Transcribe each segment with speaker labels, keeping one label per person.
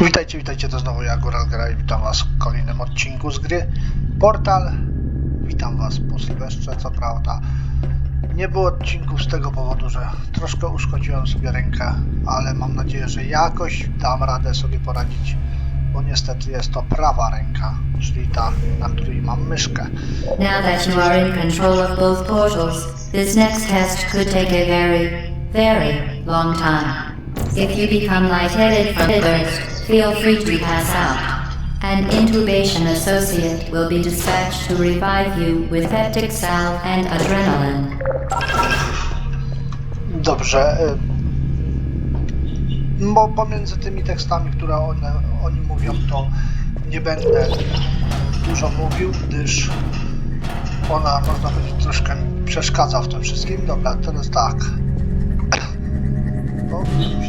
Speaker 1: Witajcie, witajcie, to znowu ja, Góral Gra i witam was w kolejnym odcinku z gry Portal. Witam was po Sylwestrze, co prawda. Nie było odcinków z tego powodu, że troszkę uszkodziłem sobie rękę, ale mam nadzieję, że jakoś dam radę sobie poradzić, bo niestety jest to prawa ręka, czyli ta, na której mam myszkę.
Speaker 2: Now that you are in control of both portals, this next test could take a very, very long time. If you become lightheaded from thirst, feel free to pass out. An intubation associate will be dispatched to revive you with peptic salve and adrenaline.
Speaker 1: Dobrze. Bo pomiędzy tymi tekstami, które one, oni mówią, to nie będę dużo mówił, gdyż ona, można powiedzieć, troszkę przeszkadza w tym wszystkim. Dobra, teraz tak. To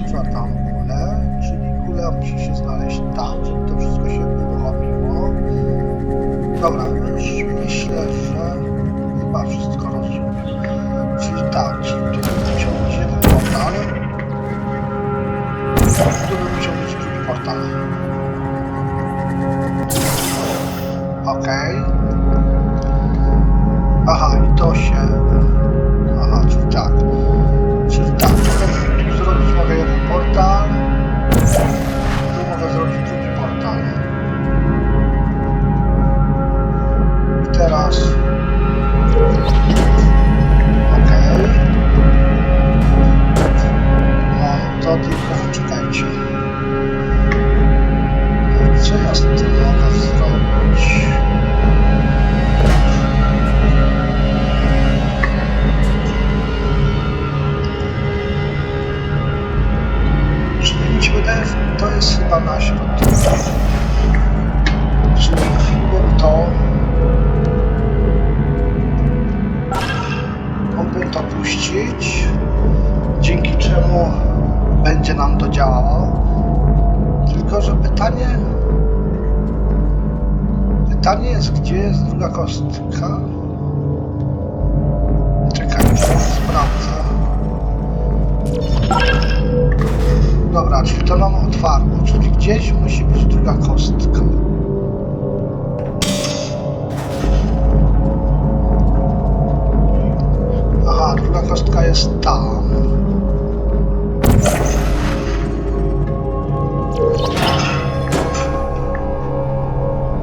Speaker 1: czwartą kulę, kula musi się znaleźć tam, żeby to wszystko się uruchomiło. Dobra, już myślę, że chyba wszystko rozumiem. Czyli tak, czyli tutaj być jeden portal. Musiał być drugi portal. Okej. Aha, i to się... Aha, czyli tak. Czyli tak, tu zrobić mogę jeden portal. Co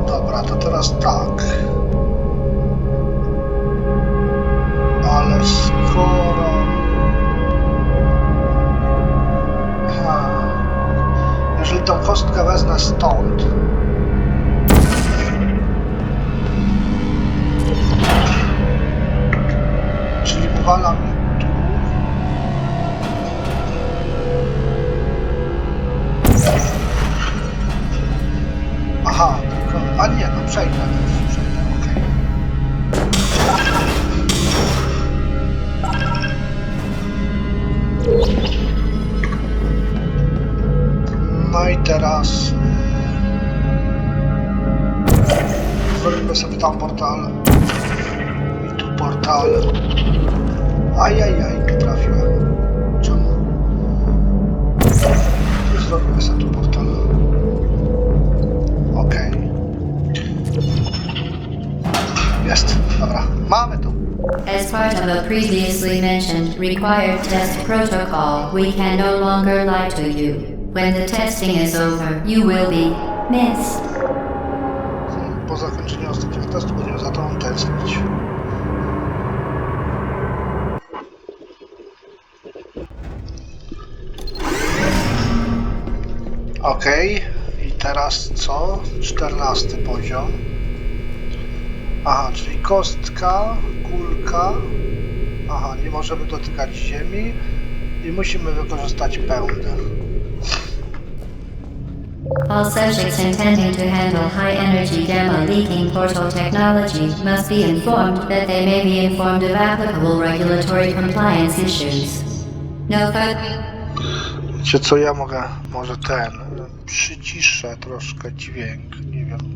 Speaker 1: Dobra, to teraz tak. Ale skoro... Aha. Jeżeli tą kostkę wezmę stąd, czyli wywala przejdę. No i teraz... e, Zrobimy sobie tam portal. I tu portal. Ajajaj, nie trafiłem. Czemu? Zrobimy sobie tu portal. Okej. Jest, dobra. Mamy tu.
Speaker 2: As part of a previously mentioned required test protocol, we can no longer lie to you. When the testing is over, you will be missed.
Speaker 1: Po zakończeniu ostatniego testu będziemy za tobą tęsknić. Okej, i teraz co? Czternasty poziom. Aha, czyli kostka, kulka. Aha, nie możemy dotykać ziemi i musimy wykorzystać pełny.
Speaker 2: All subjects intending to handle high energy gamma leaking portal technology must be informed that they may be informed of applicable regulatory compliance issues. No.
Speaker 1: Wiecie co, ja mogę, może ten, przyciszę troszkę dźwięk, nie wiem.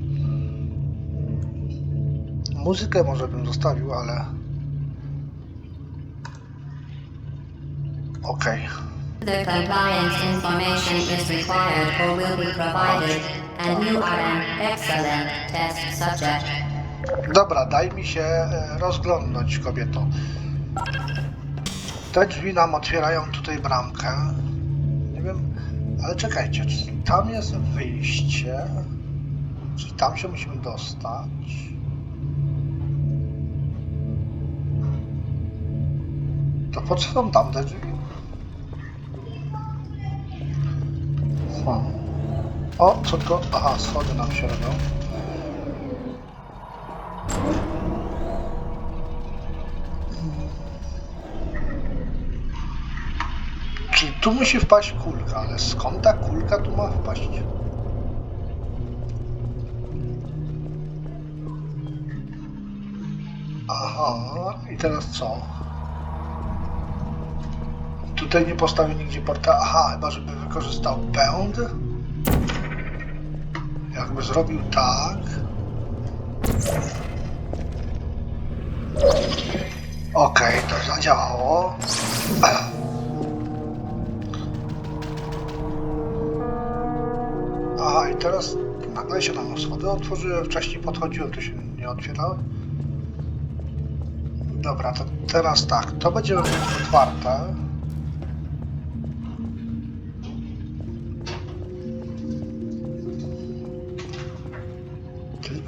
Speaker 1: Muzykę może bym zostawił, ale... Okej.
Speaker 2: The compliance information is required or will be provided, and you are an excellent test subject.
Speaker 1: Dobra, daj mi się e, rozglądnąć, kobieto. Te drzwi nam otwierają tutaj bramkę. Nie wiem, ale czekajcie, czy tam jest wyjście? Czy tam się musimy dostać? To po co są tamte drzwi? Hmm. O, co to? Aha, schody nam się robią. Czyli tu musi wpaść kulka, ale skąd ta kulka tu ma wpaść? Aha, i teraz co? Tutaj nie postawię nigdzie porta. Aha, chyba żeby wykorzystał pęd. Jakby zrobił tak. Okej, to zadziałało. Aha, i teraz nagle się nam schody otworzyły, wcześniej podchodziłem, to się nie otwierały. Dobra, to teraz tak, to będziemy mieć otwarte.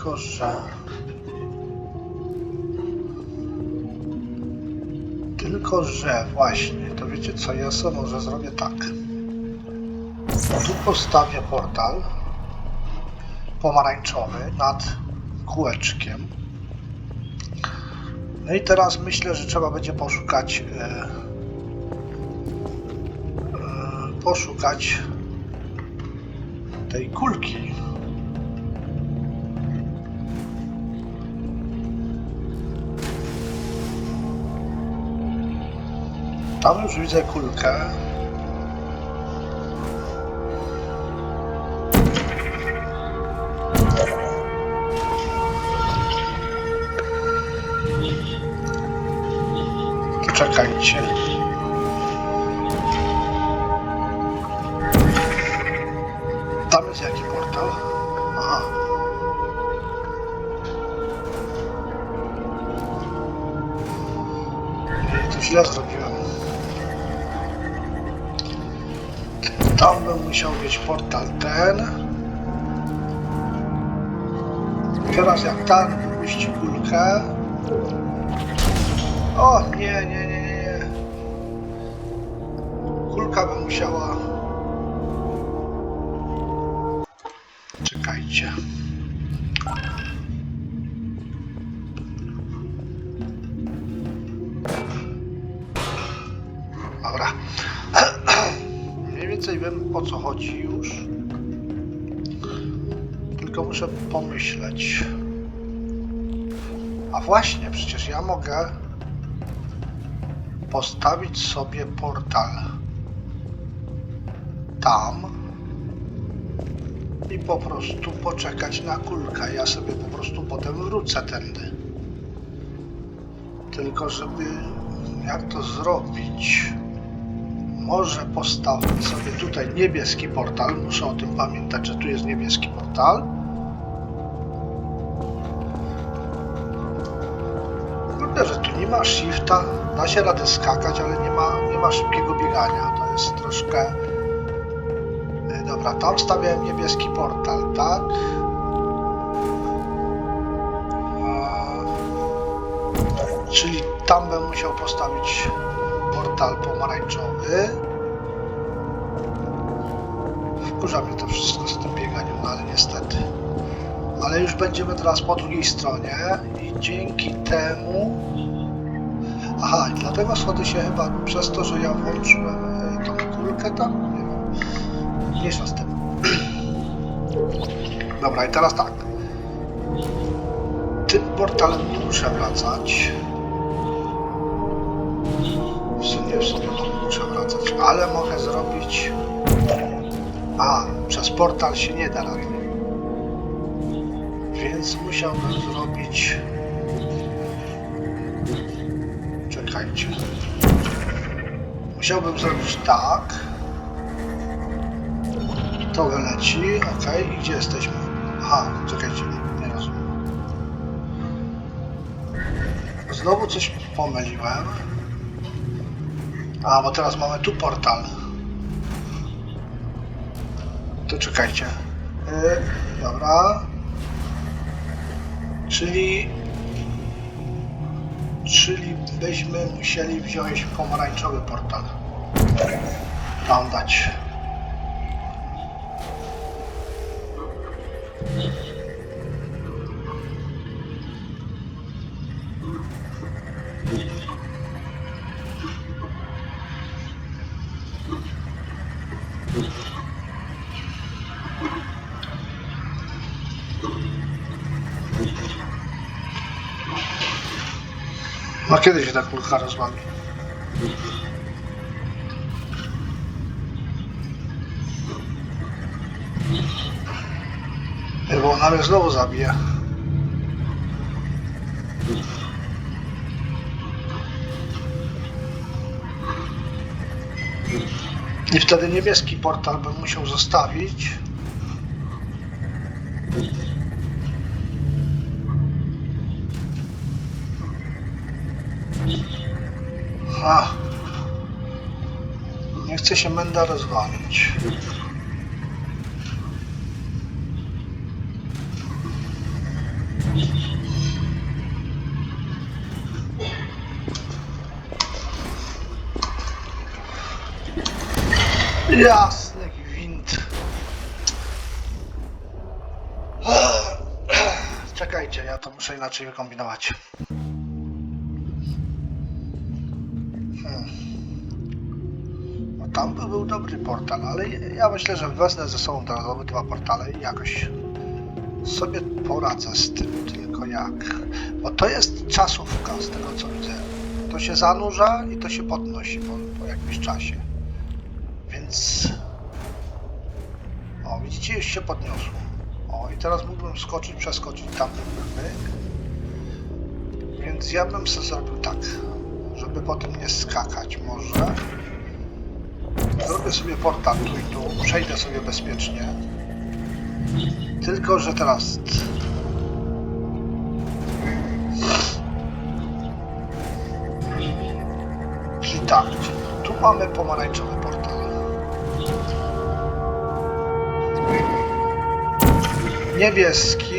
Speaker 1: Że... Tylko, że właśnie, to wiecie co, ja sobie może zrobię tak. Tu postawię portal pomarańczowy nad kółeczkiem. No i teraz myślę, że trzeba będzie poszukać e, e, poszukać tej kulki. Tam już widzę kulkę. Czekajcie. Wiem o co chodzi już. Tylko muszę pomyśleć. A właśnie, przecież ja mogę postawić sobie portal tam i po prostu poczekać na kulkę. Ja sobie po prostu potem wrócę tędy. Tylko żeby jak to zrobić? Może postawić sobie tutaj niebieski portal. Muszę o tym pamiętać, że tu jest niebieski portal. Kurde, że tu nie ma shifta. Da się radę skakać, ale nie ma, nie ma szybkiego biegania. To jest troszkę... Y, Dobra, tam stawiałem niebieski portal, tak? Czyli tam bym musiał postawić portal pomarańczowy. Wkurza mnie to wszystko z tym bieganiem, no ale niestety. Ale już będziemy teraz po drugiej stronie i dzięki temu... Aha, i dlatego schody się chyba przez to, że ja włączyłem e, tą kulkę tam, nie wiem, mniejsza z tym. Dobra, i teraz tak. Tym portalem muszę wracać. W sumie, w sumie to muszę wracać, ale mogę zrobić... A, przez portal się nie da rady. Więc musiałbym zrobić... Czekajcie. Musiałbym zrobić tak. To wyleci, ok. I gdzie jesteśmy? Aha, czekajcie, nie rozumiem. Znowu coś pomyliłem. A, bo teraz mamy tu portal. To czekajcie. Yy, dobra. Czyli... Czyli byśmy musieli wziąć pomarańczowy portal. Tam dać. No kiedy się ta kulka rozwali? Bo ona mnie znowu zabije. I wtedy niebieski portal bym musiał zostawić. A. Nie chce się Menda rozwalić. Jasny gwint. Czekajcie, ja to muszę inaczej wykombinować. Tam by był dobry portal, ale ja myślę, że wezmę ze sobą teraz obydwa portale i jakoś sobie poradzę z tym, tylko jak. Bo to jest czasówka z tego co widzę. To się zanurza i to się podnosi po, po jakimś czasie. Więc... O, widzicie, już się podniosło. O, i teraz mógłbym skoczyć, przeskoczyć myk. Więc ja bym sobie zrobił tak, żeby potem nie skakać może. Zrobię sobie portal tu i tu, przejdę sobie bezpiecznie. Tylko, że teraz... Czyli tak, tu mamy pomarańczowy portal. Niebieski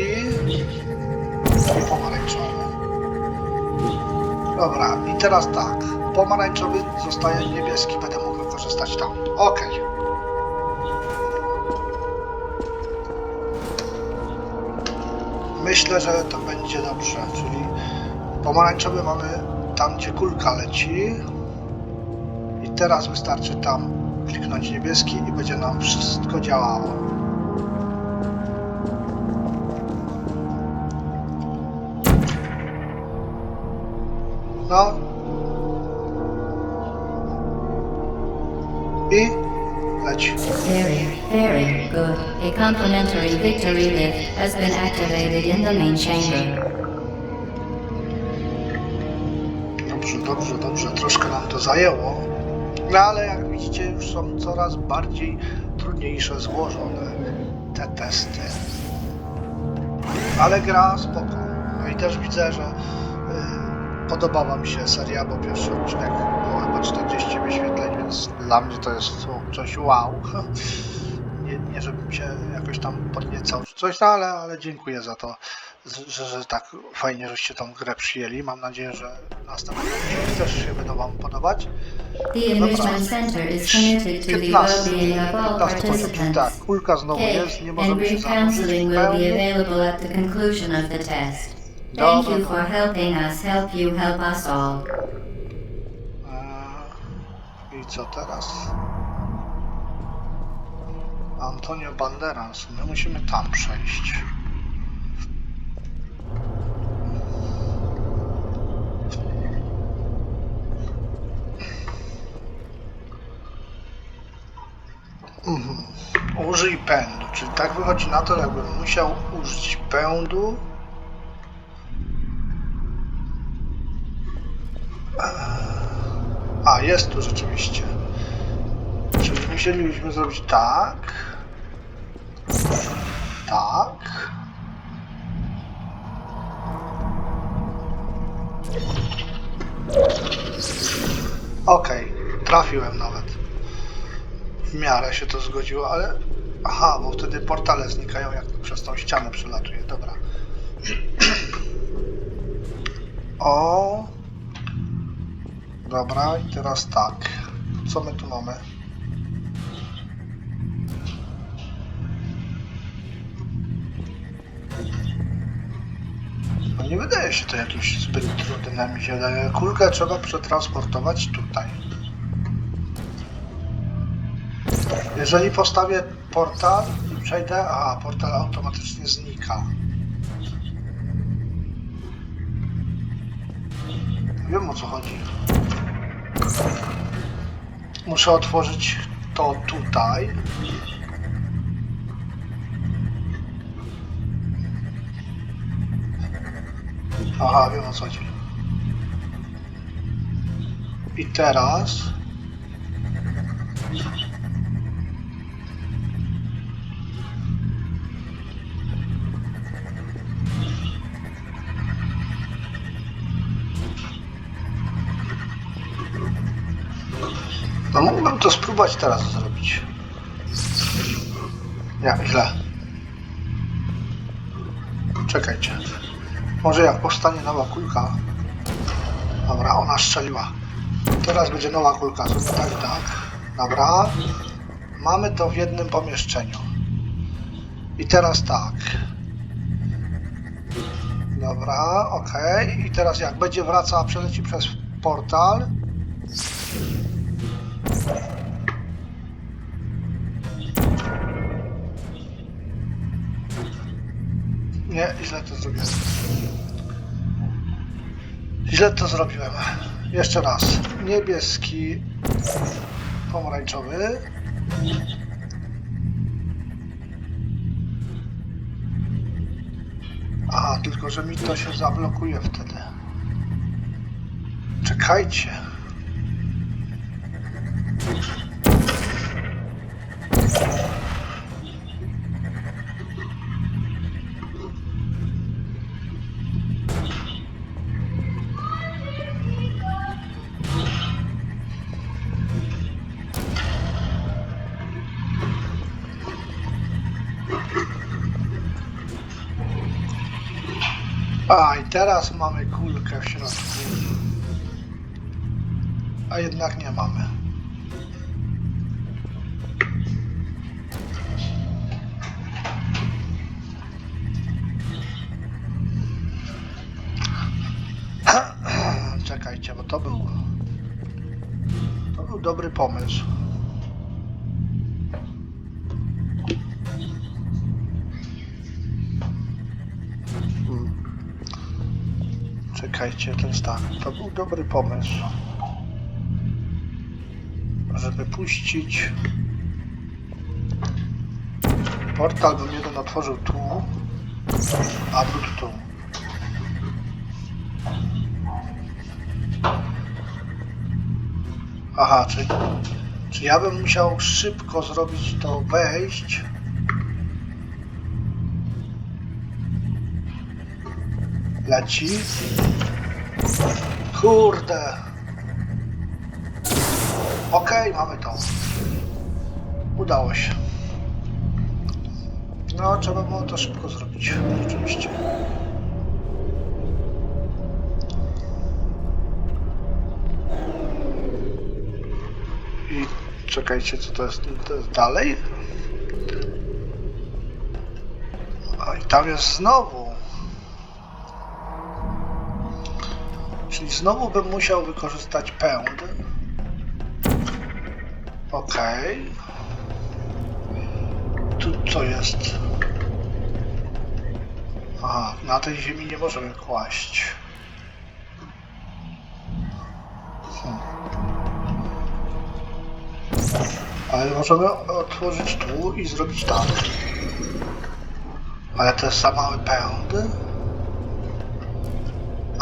Speaker 1: i pomarańczowy. Dobra, i teraz tak. Pomarańczowy zostaje niebieski, będę Okej. Myślę, że to będzie dobrze, czyli pomarańczowy mamy tam, gdzie kulka leci. I teraz wystarczy tam kliknąć niebieski i będzie nam wszystko działało.
Speaker 2: A complimentary victory lift has been activated in the main chamber.
Speaker 1: Dobrze, dobrze, dobrze. Troszkę nam to zajęło. No ale jak widzicie, już są coraz bardziej trudniejsze złożone te testy. Ale gra spoko. No i też widzę, że y, podobała mi się seria, bo pierwszy odcinek było chyba 40 wyświetleń, więc dla mnie to jest coś wow. Nie, nie żebym się jakoś tam podniecał czy coś, no ale, ale dziękuję za to, że, że, tak fajnie, żeście tą grę przyjęli. Mam nadzieję, że następne odcinki też się będą Wam podobać.
Speaker 2: The Enrichment Center is committed to the
Speaker 1: 15,
Speaker 2: well-being of all
Speaker 1: 15 poziom,
Speaker 2: participants.
Speaker 1: tak, kulka znowu jest, nie możemy się zanurzyć.
Speaker 2: Thank
Speaker 1: Dobra.
Speaker 2: you for helping us help you help us all.
Speaker 1: Eee, I co teraz? Antonio Banderas. My musimy tam przejść. Mhm. Użyj pędu, czyli tak wychodzi na to, jakbym musiał użyć pędu. A, jest tu rzeczywiście. musielibyśmy zrobić tak. Tak. Okej, trafiłem nawet. W miarę się to zgodziło, ale... Aha, bo wtedy portale znikają, jak przez tą ścianę przelatuje. Dobra. O. Dobra, i teraz tak. Co my tu mamy? Nie wydaje się to jakimś zbyt trudnym mi się wydaje. Kulkę trzeba przetransportować tutaj. Jeżeli postawię portal i przejdę, a portal automatycznie znika. Wiem o co chodzi. Muszę otworzyć to tutaj. Aha, wiem o co chodzi. I teraz. No mógłbym to spróbować teraz zrobić. Nie, źle. Czekajcie. Może jak powstanie nowa kulka. Dobra, ona strzeliła. Teraz będzie nowa kulka. Zróbmy tak, tak. Dobra. Mamy to w jednym pomieszczeniu. I teraz tak. Dobra, okej. I teraz jak będzie wracała, przeleci przez portal. Nie, źle to zrobiłem. Źle to zrobiłem. Jeszcze raz. Niebieski, pomarańczowy. Aha, tylko że mi to się zablokuje wtedy. Czekajcie. Teraz mamy kulkę w środku. A jednak nie mamy. Czekajcie, bo to był... To był dobry pomysł. To jest tak. To był dobry pomysł. Żeby puścić. Portal bym jeden otworzył tu, a drugi tu. Aha, czyli, czy ja bym musiał szybko zrobić to wejść? Leci. Kurde. Okej, mamy to. Udało się. No, trzeba było to szybko zrobić, rzeczywiście. I czekajcie, co to jest, to jest dalej? I tam jest znowu. Znowu bym musiał wykorzystać pęd. Okej. Tu co jest? Aha, na tej ziemi nie możemy kłaść. Hmm. Ale możemy otworzyć tu i zrobić tak. Ale to jest za mały pęd.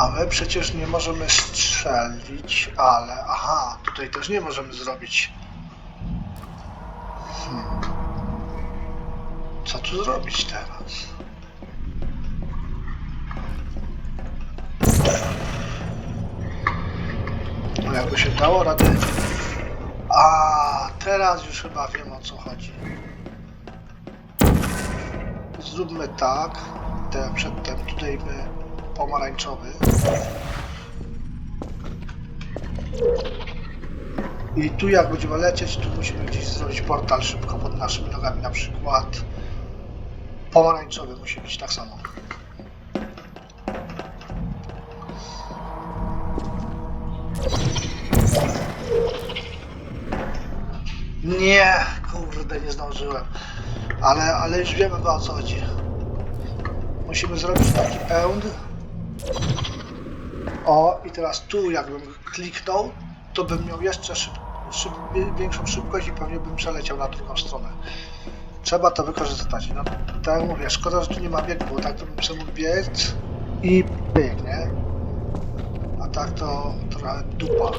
Speaker 1: A my przecież nie możemy strzelić, ale aha, tutaj też nie możemy zrobić. Co tu zrobić teraz? No jakby się dało radę... A teraz już chyba wiem o co chodzi. Zróbmy tak. Te, przedtem tutaj my pomarańczowy. I tu jak będziemy lecieć, tu musimy gdzieś zrobić portal szybko pod naszymi nogami na przykład. Pomarańczowy musi być tak samo. Nie, kurde, nie zdążyłem. Ale, ale już wiemy o co chodzi. Musimy zrobić taki pęd. O, i teraz tu jakbym kliknął, to bym miał jeszcze szyb, szyb, większą szybkość i pewnie bym przeleciał na drugą stronę. Trzeba to wykorzystać. No, tak jak mówię, szkoda, że tu nie ma biegu, bo tak to bym sobie mógł biec i biegnie. A tak to trochę dupa.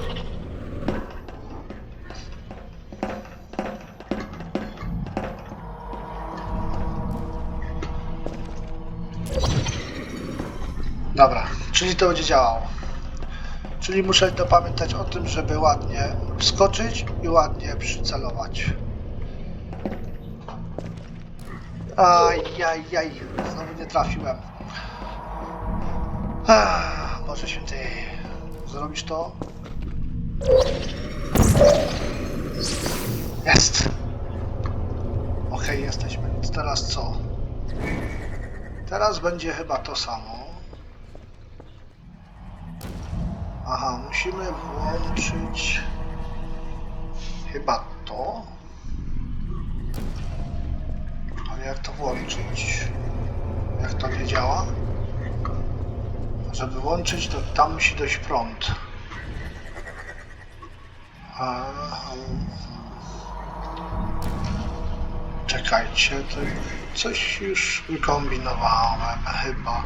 Speaker 1: Dobra, czyli to będzie działało. Czyli muszę dopamiętać o tym, żeby ładnie wskoczyć i ładnie przycelować. Ajajaj, znowu nie trafiłem. Ach, Boże święty, zrobisz to? Jest. Okej, jesteśmy. Więc teraz co? Teraz będzie chyba to samo. Aha, musimy włączyć chyba to. Ale jak to włączyć? Jak to nie działa? Żeby włączyć, to tam musi dojść prąd. A... Czekajcie, to coś już wykombinowałem chyba.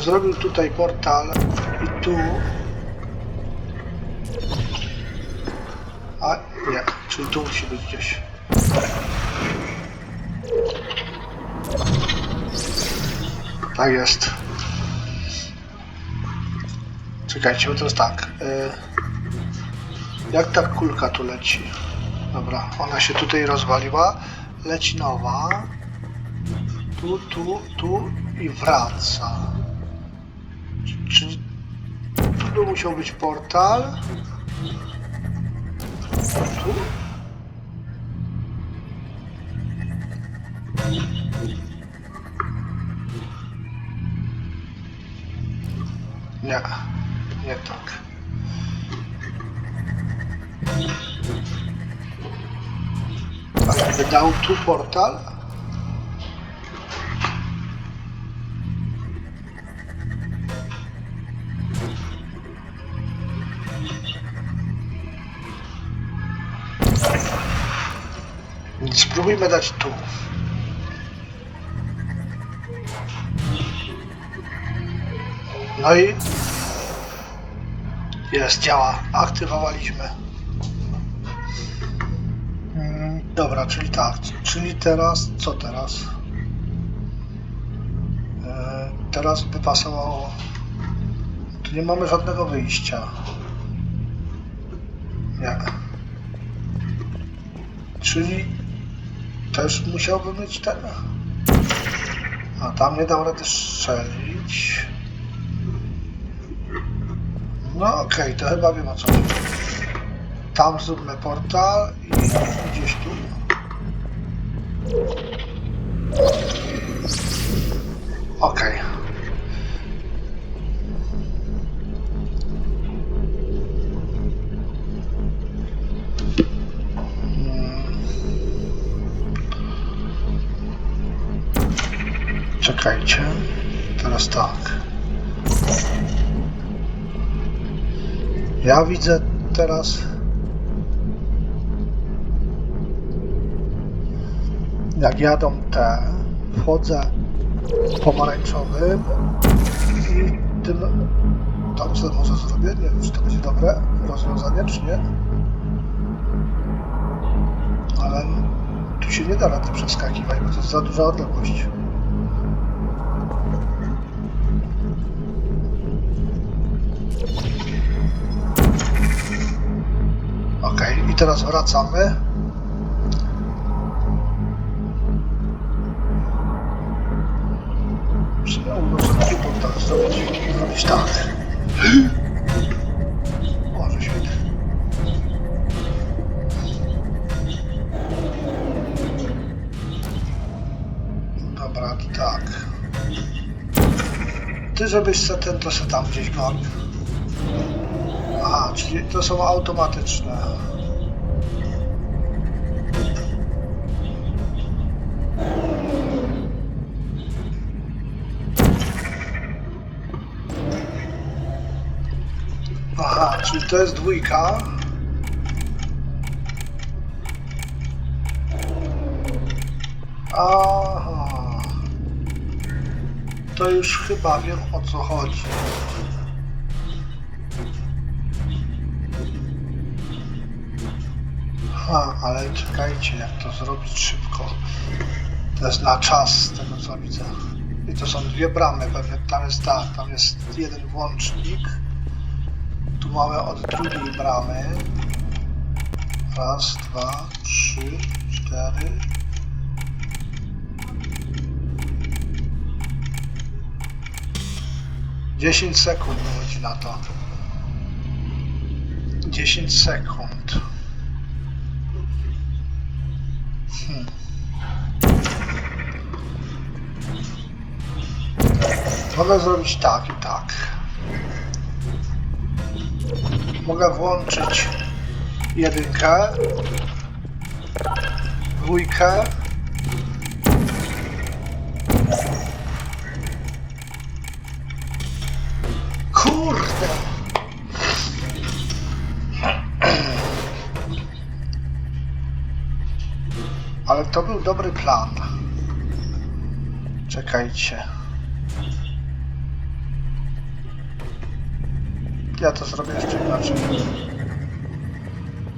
Speaker 1: Zrobił tutaj portal i tu. A nie, czyli tu musi być gdzieś. Tak jest. Czekajcie, bo jest tak. y, Jak ta kulka tu leci? Dobra, ona się tutaj rozwaliła. Leci nowa. Tu, tu, tu i wraca. Czyli tu musiał być portal. Tu. Nie, nie tak. A jakby dał tu portal? Spróbujmy dać tu. No i jest, działa. Aktywowaliśmy. Mm, Dobra, czyli tak. Czyli teraz, co teraz? E, Teraz by pasowało. Tu nie mamy żadnego wyjścia. Nie. Czyli też musiałby mieć ten. A tam nie dał rady strzelić. No okej, to chyba wiem o co chodzi. Tam zróbmy portal i gdzieś tu. Okej. Mm. Czekajcie. Teraz tak. Ja widzę teraz. Jak jadą te, wchodzę pomarańczowym i tym. Tam co może zrobię? Nie wiem, czy to będzie dobre rozwiązanie, czy nie. Ale się nie da tym przeskakiwać, bo to jest za duża odległość. Okej, i teraz wracamy. Może świetnie. Dobra, tak. Ty żebyś se ten, to se tam gdzieś gonił. Czyli to są automatyczne. Aha, czyli to jest dwójka. Aha. To już chyba wiem o co chodzi. Ha, ale czekajcie, jak to zrobić szybko. To jest na czas, z tego co widzę. I to są dwie bramy, pewnie tam jest tak, tam jest jeden włącznik. Tu mamy od drugiej bramy. Raz, dwa, trzy, cztery. Dziesięć sekund wychodzi na to. Dziesięć sekund. Mogę zrobić tak i tak. Mogę włączyć jedynkę, dwójkę, Kurde! Ale to był dobry plan. Czekajcie. Ja to zrobię jeszcze inaczej.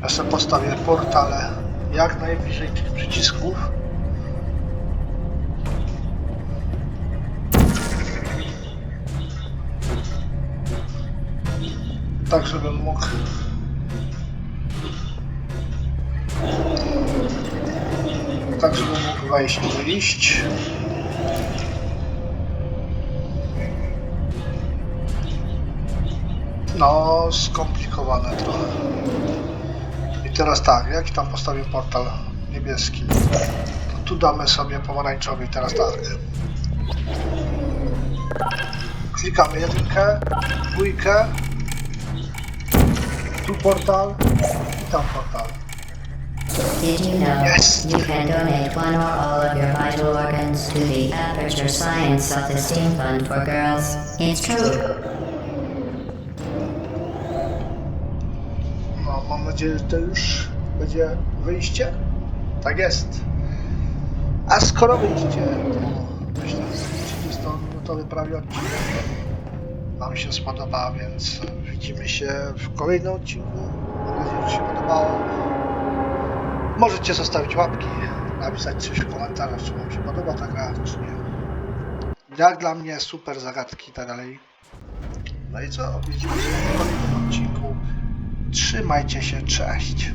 Speaker 1: Ja sobie postawię portale jak najbliżej tych przycisków. Tak, żebym mógł wejść wyjść. No, skomplikowane trochę. I teraz tak, jaki tam postawię portal niebieski? To tu damy sobie pomarańczowy teraz tak. Klikamy jedynkę, dwójkę, tu portal i tam portal.
Speaker 2: Did you know
Speaker 1: Yes.
Speaker 2: you can donate one or all of your vital organs to the Aperture Science Self-Esteem Fund for Girls? It's true.
Speaker 1: No, mam nadzieję, że to już będzie wyjście. Tak jest. A skoro wyjście, to myślę, że 30-minutowy prawie odcinek Wam się spodoba, więc widzimy się w kolejnym odcinku. Mam nadzieję, że się podobało. Możecie zostawić łapki, napisać coś w komentarzach, czy Wam się podoba ta gra, czy nie. Jak dla mnie super zagadki i tak dalej. No i co? Widzimy się w kolejnym odcinku. Trzymajcie się, cześć.